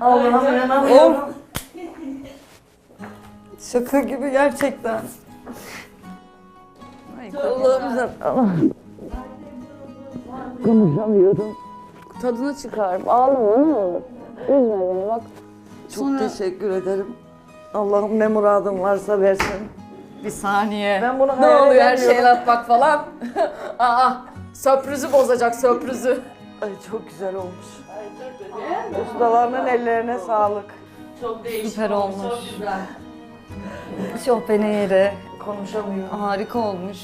Allah'ım inanamıyorum. Şaka gibi gerçekten. Allah'ım sen... Allah. Konuşamıyorum. Tadını çıkar. Ağlama ne olur. Üzme beni bak. Çok Sonra- teşekkür ederim. Allah'ım ne muradın varsa versin. Bir saniye. Ben bunu ne hayal oluyor her edemiyorum. şeye atmak falan. Aa, sürprizi bozacak sürprizi. Ay çok güzel olmuş. Ustalarının ellerine sağlık. Çok değişik Süper olmuş. Çok güzel. Şofbene yeri. Konuşamıyorum. Harika olmuş.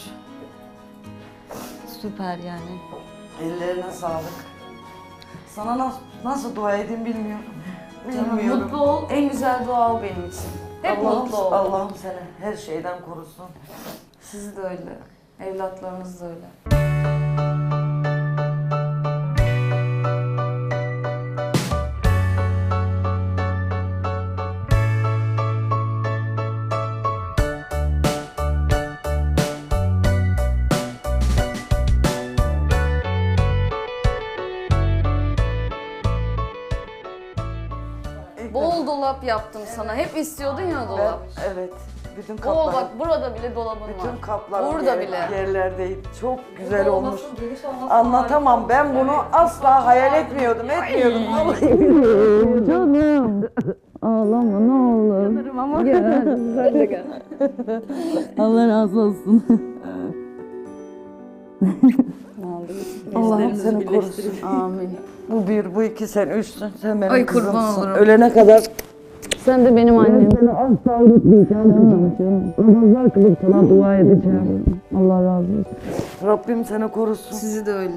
Süper yani. Ellerine sağlık. Sana nasıl, nasıl dua edeyim bilmiyorum. Bilmiyorum. mutlu ol. En güzel dua o benim için. Hep Allah'ım, mutlu ol. Allah'ım seni her şeyden korusun. Siz de öyle. Evlatlarınız da öyle. Bol dolap yaptım sana. Hep istiyordun ya Ben, dolap. evet. Bütün Oo kaplar. bak burada bile dolabın var. bütün kaplar Burada bile. yerlerdeyim. Çok güzel olmuş. Anlatamam. Ben bunu asla hayal etmiyordum. Etmiyordum. Canım. Ağlama ne olur. Sanırım ama. Gel. Sen de gel. Allah razı olsun. Allah'ım seni korusun. Amin. Bu bir, bu iki, sen üçsün. Sen benim Ay, kurban kızımsın. olurum. Ölene kadar Sen de benim annem. seni asla unutmayacağım kızım. Namazlar kılıp sana dua edeceğim. Allah razı olsun. Rabbim seni korusun. Sizi de öyle.